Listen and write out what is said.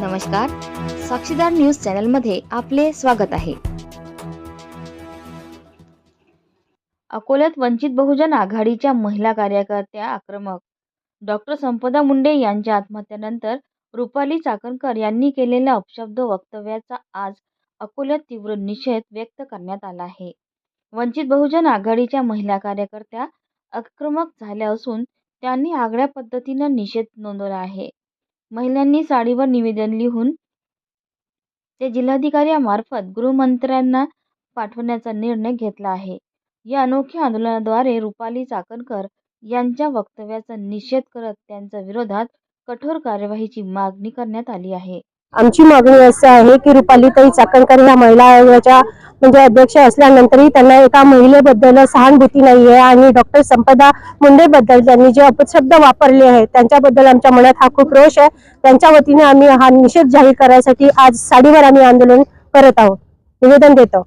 नमस्कार. साक्षीदार न्यूज चॅनलमध्ये आपले स्वागत आहे. अकोल्यात वंचित बहुजन आघाडीच्या महिला कार्यकर्त्या आक्रमक. डॉक्टर संपदा मुंडे यांच्या आत्महत्येनंतर रुपाली चाकणकर यांनी केलेल्या अपशब्द वक्तव्याचा आज अकोल्यात तीव्र निषेध व्यक्त करण्यात आला आहे. वंचित बहुजन आघाडीच्या महिला कार्यकर्त्या आक्रमक झाल्या असून त्यांनी आगळ्या पद्धतीनं निषेध नोंदवला आहे. महिलांनी साडीवर निवेदन लिहून ते जिल्हाधिकाऱ्यांमार्फत गृहमंत्र्यांना पाठवण्याचा निर्णय घेतला आहे. या अनोख्या आंदोलनाद्वारे रुपाली चाकणकर यांच्या वक्तव्याचा निषेध करत त्यांच्या विरोधात कठोर कार्यवाहीची मागणी करण्यात आली आहे. आमची मागणी असं आहे की रुपालीताई चाकणकर ह्या महिला आयोगाच्या म्हणजे अध्यक्ष असल्यानंतरही त्यांना एका महिलेबद्दल सहानुभूती नाही आहे आणि डॉक्टर संपदा मुंडेबद्दल त्यांनी जे अपशब्द वापरले आहेत त्यांच्याबद्दल आमच्या मनात हा खूप रोष आहे. त्यांच्या वतीने आम्ही हा निषेध जाहीर करायसाठी आज साडीवर आम्ही आंदोलन करत आहोत. निवेदन देतो.